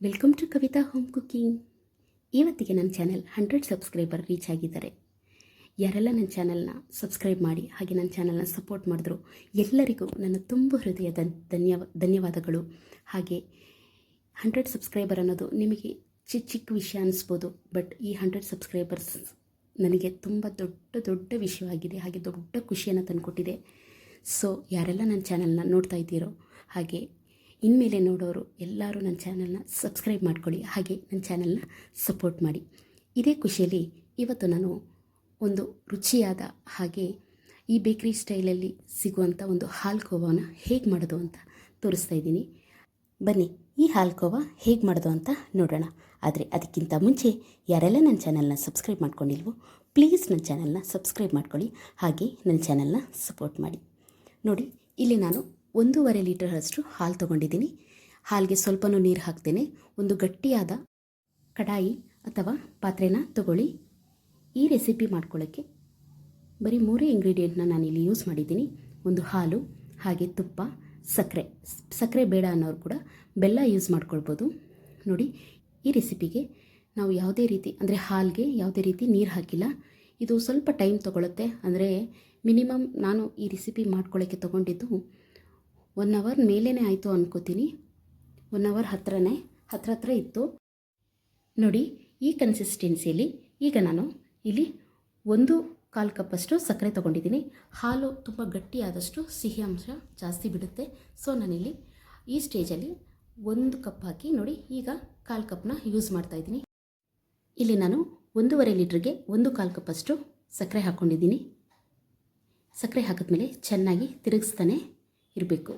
Welcome to Kavitha home cooking ಇವತ್ತಿಗೆ ನನ್ನ channel hundred subscriber reach ಆಗಿದ್ದಾರೆ. ಯಾರೆಲ್ಲ ನನ್ನ ಚಾನಲ್ನ ಸಬ್ಸ್ಕ್ರೈಬ್ ಮಾಡಿ ಹಾಗೆ ನನ್ನ ಚಾನಲ್ನ ಸಪೋರ್ಟ್ ಮಾಡಿದ್ರು, ಎಲ್ಲರಿಗೂ ನನ್ನ ತುಂಬ ಹೃದಯದ ಧನ್ಯವ, ಧನ್ಯವಾದಗಳು. ಹಾಗೆ ಹಂಡ್ರೆಡ್ ಸಬ್ಸ್ಕ್ರೈಬರ್ ಅನ್ನೋದು ನಿಮಗೆ ಚಿಕ್ಕ ಚಿಕ್ಕ ವಿಷಯ ಅನಿಸ್ಬೋದು ಬಟ್ ಈ ಹಂಡ್ರೆಡ್ ಸಬ್ಸ್ಕ್ರೈಬರ್ಸ್ ನನಗೆ ತುಂಬ ದೊಡ್ಡ ದೊಡ್ಡ ವಿಷಯವಾಗಿದೆ, ಹಾಗೆ ದೊಡ್ಡ ಖುಷಿಯನ್ನು ತಂದುಕೊಟ್ಟಿದೆ. ಸೊ ಯಾರೆಲ್ಲ ನನ್ನ ಚಾನಲ್ನ ನೋಡ್ತಾ ಇದ್ದೀರೋ ಹಾಗೆ ಇನ್ಮೇಲೆ ನೋಡೋರು ಎಲ್ಲರೂ ನನ್ನ ಚಾನಲ್ನ ಸಬ್ಸ್ಕ್ರೈಬ್ ಮಾಡ್ಕೊಳ್ಳಿ, ಹಾಗೆ ನನ್ನ ಚಾನಲ್ನ ಸಪೋರ್ಟ್ ಮಾಡಿ. ಇದೇ ಖುಷಿಯಲ್ಲಿ ಇವತ್ತು ನಾನು ಒಂದು ರುಚಿಯಾದ ಹಾಗೆ ಈ ಬೇಕ್ರಿ ಸ್ಟೈಲಲ್ಲಿ ಸಿಗುವಂಥ ಒಂದು ಹಾಲು ಕೋವಾನ ಹೇಗೆ ಮಾಡೋದು ಅಂತ ತೋರಿಸ್ತಾ ಇದ್ದೀನಿ. ಬನ್ನಿ, ಈ ಹಾಲು ಕೋವಾ ಹೇಗೆ ಮಾಡೋದು ಅಂತ ನೋಡೋಣ. ಆದರೆ ಅದಕ್ಕಿಂತ ಮುಂಚೆ ಯಾರೆಲ್ಲ ನನ್ನ ಚಾನಲ್ನ ಸಬ್ಸ್ಕ್ರೈಬ್ ಮಾಡ್ಕೊಂಡಿಲ್ವೋ, ಪ್ಲೀಸ್ ನನ್ನ ಚಾನಲ್ನ ಸಬ್ಸ್ಕ್ರೈಬ್ ಮಾಡ್ಕೊಳ್ಳಿ, ಹಾಗೆ ನನ್ನ ಚಾನಲ್ನ ಸಪೋರ್ಟ್ ಮಾಡಿ. ನೋಡಿ, ಇಲ್ಲಿ ನಾನು ಒಂದೂವರೆ ಲೀಟರ್ ಅಷ್ಟು ಹಾಲು ತೊಗೊಂಡಿದ್ದೀನಿ. ಹಾಲಿಗೆ ಸ್ವಲ್ಪನೂ ನೀರು ಹಾಕ್ತೇನೆ. ಒಂದು ಗಟ್ಟಿಯಾದ ಕಡಾಯಿ ಅಥವಾ ಪಾತ್ರೆನ ತಗೊಳ್ಳಿ. ಈ ರೆಸಿಪಿ ಮಾಡ್ಕೊಳ್ಳೋಕ್ಕೆ ಬರೀ ಮೂರೇ ಇಂಗ್ರೀಡಿಯೆಂಟ್ನ ನಾನಿಲ್ಲಿ ಯೂಸ್ ಮಾಡಿದ್ದೀನಿ. ಒಂದು ಹಾಲು, ಹಾಗೆ ತುಪ್ಪ, ಸಕ್ಕರೆ. ಸಕ್ಕರೆ ಬೇಡ ಅನ್ನೋರು ಕೂಡ ಬೆಲ್ಲ ಯೂಸ್ ಮಾಡ್ಕೊಳ್ಬೋದು. ನೋಡಿ, ಈ ರೆಸಿಪಿಗೆ ನಾವು ಯಾವುದೇ ರೀತಿ, ಅಂದರೆ ಹಾಲಿಗೆ ಯಾವುದೇ ರೀತಿ ನೀರು ಹಾಕಿಲ್ಲ. ಇದು ಸ್ವಲ್ಪ ಟೈಮ್ ತೊಗೊಳುತ್ತೆ. ಅಂದರೆ ಮಿನಿಮಮ್ ನಾನು ಈ ರೆಸಿಪಿ ಮಾಡ್ಕೊಳ್ಳೋಕ್ಕೆ ತೊಗೊಂಡಿದ್ದು ಒನ್ ಅವರ್ ಮೇಲೇ ಆಯಿತು ಅನ್ಕೋತೀನಿ. ಒನ್ ಅವರ್ ಹತ್ರನೇ, ಹತ್ರ ಹತ್ರ ಇತ್ತು. ನೋಡಿ, ಈ ಕನ್ಸಿಸ್ಟೆನ್ಸಿಯಲ್ಲಿ ಈಗ ನಾನು ಇಲ್ಲಿ ಒಂದು ಕಾಲು ಕಪ್ಪಷ್ಟು ಸಕ್ಕರೆ ತೊಗೊಂಡಿದ್ದೀನಿ. ಹಾಲು ತುಂಬ ಗಟ್ಟಿಯಾದಷ್ಟು ಸಿಹಿ ಅಂಶ ಜಾಸ್ತಿ ಬಿಡುತ್ತೆ. ಸೊ ನಾನಿಲ್ಲಿ ಈ ಸ್ಟೇಜಲ್ಲಿ ಒಂದು ಕಪ್ ಹಾಕಿ ನೋಡಿ, ಈಗ ಕಾಲು ಕಪ್ನ ಯೂಸ್ ಮಾಡ್ತಾಯಿದ್ದೀನಿ ಇಲ್ಲಿ ನಾನು ಒಂದೂವರೆ ಲೀಟ್ರಿಗೆ ಒಂದು ಕಾಲು ಕಪ್ಪಷ್ಟು ಸಕ್ಕರೆ ಹಾಕ್ಕೊಂಡಿದ್ದೀನಿ ಸಕ್ಕರೆ ಹಾಕಿದ್ಮೇಲೆ ಚೆನ್ನಾಗಿ ತಿರುಗಿಸ್ತಾನೆ. ಇರಬೇಕು.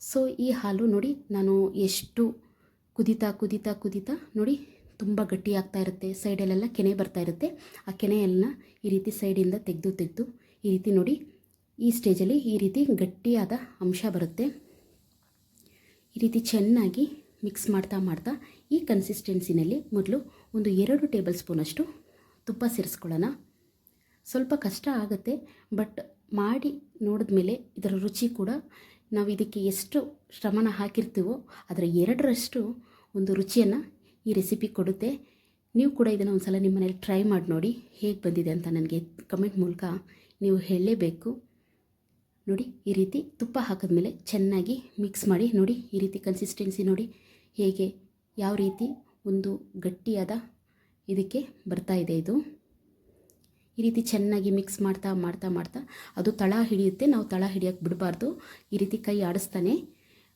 ಸೊ ಈ ಹಾಲು ನೋಡಿ ನಾನು ಎಷ್ಟು ಕುದಿತಾ ಕುದಿತಾ ಕುದಿತಾ ನೋಡಿ ತುಂಬ ಗಟ್ಟಿ ಆಗ್ತಾ ಇರುತ್ತೆ. ಸೈಡಲ್ಲೆಲ್ಲ ಕೆನೆ ಬರ್ತಾ ಇರುತ್ತೆ. ಆ ಕೆನೆಯೆಲ್ಲ ಈ ರೀತಿ ಸೈಡಿಂದ ತೆಗೆದು ತೆಗೆದು ಈ ರೀತಿ ನೋಡಿ ಈ ಸ್ಟೇಜಲ್ಲಿ ಈ ರೀತಿ ಗಟ್ಟಿಯಾದ ಅಂಶ ಬರುತ್ತೆ. ಈ ರೀತಿ ಚೆನ್ನಾಗಿ ಮಿಕ್ಸ್ ಮಾಡ್ತಾ ಮಾಡ್ತಾ ಈ ಕನ್ಸಿಸ್ಟೆನ್ಸಿನಲ್ಲಿ ಮೊದಲು ಒಂದು ಎರಡು ಟೇಬಲ್ ಸ್ಪೂನಷ್ಟು ತುಪ್ಪ ಸೇರಿಸ್ಕೊಳ್ಳೋಣ. ಸ್ವಲ್ಪ ಕಷ್ಟ ಆಗುತ್ತೆ, ಬಟ್ ಮಾಡಿ ನೋಡಿದ ಮೇಲೆ ಇದರ ರುಚಿ ಕೂಡ ನಾವು ಇದಕ್ಕೆ ಎಷ್ಟು ಶ್ರಮನ ಹಾಕಿರ್ತೀವೋ ಅದರ ಎರಡರಷ್ಟು ಒಂದು ರುಚಿಯನ್ನು ಈ ರೆಸಿಪಿ ಕೊಡುತ್ತೆ. ನೀವು ಕೂಡ ಇದನ್ನು ಒಂದು ಸಲ ನಿಮ್ಮ ಮನೇಲಿ ಟ್ರೈ ಮಾಡಿ ನೋಡಿ ಹೇಗೆ ಬಂದಿದೆ ಅಂತ ನನಗೆ ಕಮೆಂಟ್ ಮೂಲಕ ನೀವು ಹೇಳಲೇಬೇಕು. ನೋಡಿ, ಈ ರೀತಿ ತುಪ್ಪ ಹಾಕಿದ ಮೇಲೆ ಚೆನ್ನಾಗಿ ಮಿಕ್ಸ್ ಮಾಡಿ ನೋಡಿ, ಈ ರೀತಿ ಕನ್ಸಿಸ್ಟೆನ್ಸಿ ನೋಡಿ ಹೇಗೆ, ಯಾವ ರೀತಿ ಒಂದು ಗಟ್ಟಿಯಾದ ಇದಕ್ಕೆ ಬರ್ತಾ ಇದೆ ಇದು. ಈ ರೀತಿ ಚೆನ್ನಾಗಿ ಮಿಕ್ಸ್ ಮಾಡ್ತಾ ಮಾಡ್ತಾ ಮಾಡ್ತಾ ಅದು ತಳ ಹಿಡಿಯುತ್ತೆ. ನಾವು ತಳ ಹಿಡಿಯೋಕ್ಕೆ ಬಿಡಬಾರ್ದು. ಈ ರೀತಿ ಕೈ ಆಡಿಸ್ತಾನೆ.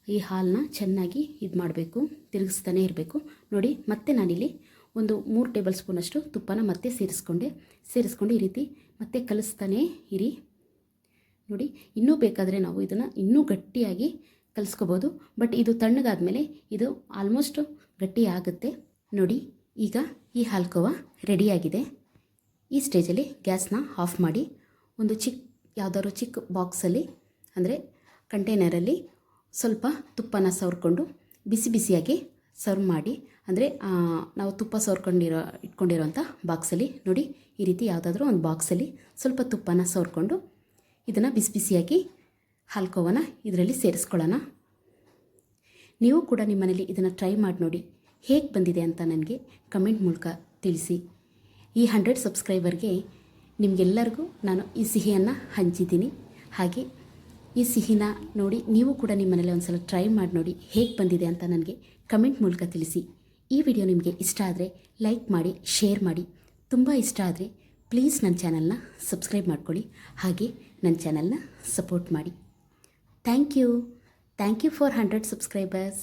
ಈ ಹಾಲನ್ನ ಚೆನ್ನಾಗಿ ಇದು ಮಾಡಬೇಕು, ತಿರುಗಿಸ್ತಾನೆ ಇರಬೇಕು. ನೋಡಿ, ಮತ್ತೆ ನಾನಿಲ್ಲಿ ಒಂದು ಮೂರು ಟೇಬಲ್ ಸ್ಪೂನಷ್ಟು ತುಪ್ಪನ ಮತ್ತೆ ಸೇರಿಸ್ಕೊಂಡೆ. ಸೇರಿಸ್ಕೊಂಡು ಈ ರೀತಿ ಮತ್ತೆ ಕಲಿಸ್ತಾನೆ ಇರಿ. ನೋಡಿ, ಇನ್ನೂ ಬೇಕಾದರೆ ನಾವು ಇದನ್ನು ಇನ್ನೂ ಗಟ್ಟಿಯಾಗಿ ಕಲಿಸ್ಕೋಬೋದು. ಬಟ್ ಇದು ತಣ್ಣಗಾದ್ಮೇಲೆ ಇದು ಆಲ್ಮೋಸ್ಟ್ ಗಟ್ಟಿ ಆಗುತ್ತೆ. ನೋಡಿ, ಈಗ ಈ ಹಾಲ್ಕೋವ ರೆಡಿಯಾಗಿದೆ ಈ ಸ್ಟೇಜಲ್ಲಿ ಗ್ಯಾಸ್ನ ಆಫ್ ಮಾಡಿ ಒಂದು ಚಿಕ್ಕ ಯಾವುದಾದ್ರು ಚಿಕ್ಕ ಬಾಕ್ಸಲ್ಲಿ, ಅಂದರೆ ಕಂಟೈನರಲ್ಲಿ ಸ್ವಲ್ಪ ತುಪ್ಪನ ಸವರ್ಕೊಂಡು ಬಿಸಿ ಬಿಸಿಯಾಗಿ ಸರ್ವ್ ಮಾಡಿ, ಅಂದರೆ ನಾವು ತುಪ್ಪ ಸವರ್ಕೊಂಡಿರೋ, ಇಟ್ಕೊಂಡಿರೋಂಥ ಬಾಕ್ಸಲ್ಲಿ ನೋಡಿ ಈ ರೀತಿ ಯಾವುದಾದ್ರೂ ಒಂದು ಬಾಕ್ಸಲ್ಲಿ ಸ್ವಲ್ಪ ತುಪ್ಪನ ಸವರ್ಕೊಂಡು ಇದನ್ನು ಬಿಸಿ ಬಿಸಿಯಾಗಿ ಹಾಲ್ಕೋವನ ಇದರಲ್ಲಿ ಸೇರಿಸ್ಕೊಳ್ಳೋಣ. ನೀವು ಕೂಡ ನಿಮ್ಮನೇಲಿ ಇದನ್ನು ಟ್ರೈ ಮಾಡಿ ನೋಡಿ, ಹೇಗೆ ಬಂದಿದೆ ಅಂತ ನನಗೆ ಕಮೆಂಟ್ ಮೂಲಕ ತಿಳಿಸಿ. ಈ ಹಂಡ್ರೆಡ್ ಸಬ್ಸ್ಕ್ರೈಬರ್ಗೆ ನಿಮಗೆಲ್ಲರಿಗೂ ನಾನು ಈ ಸಿಹಿಯನ್ನು ಹಂಚಿದ್ದೀನಿ. ಹಾಗೆ ಈ ಸಿಹಿನ ನೋಡಿ ನೀವು ಕೂಡ ನಿಮ್ಮ ಮನೇಲಿ ಒಂದು ಸಲ ಟ್ರೈ ಮಾಡಿ ನೋಡಿ ಹೇಗೆ ಬಂದಿದೆ ಅಂತ ನನಗೆ ಕಮೆಂಟ್ ಮೂಲಕ ತಿಳಿಸಿ. ಈ ವಿಡಿಯೋ ನಿಮಗೆ ಇಷ್ಟ ಆದರೆ ಲೈಕ್ ಮಾಡಿ, ಶೇರ್ ಮಾಡಿ. ತುಂಬ ಇಷ್ಟ ಆದರೆ ಪ್ಲೀಸ್ ನನ್ನ ಚಾನಲ್ನ ಸಬ್ಸ್ಕ್ರೈಬ್ ಮಾಡ್ಕೊಳ್ಳಿ. ಹಾಗೆ ನನ್ನ ಚಾನಲ್ನ ಸಪೋರ್ಟ್ ಮಾಡಿ. Thank you. Thank you for hundred subscribers.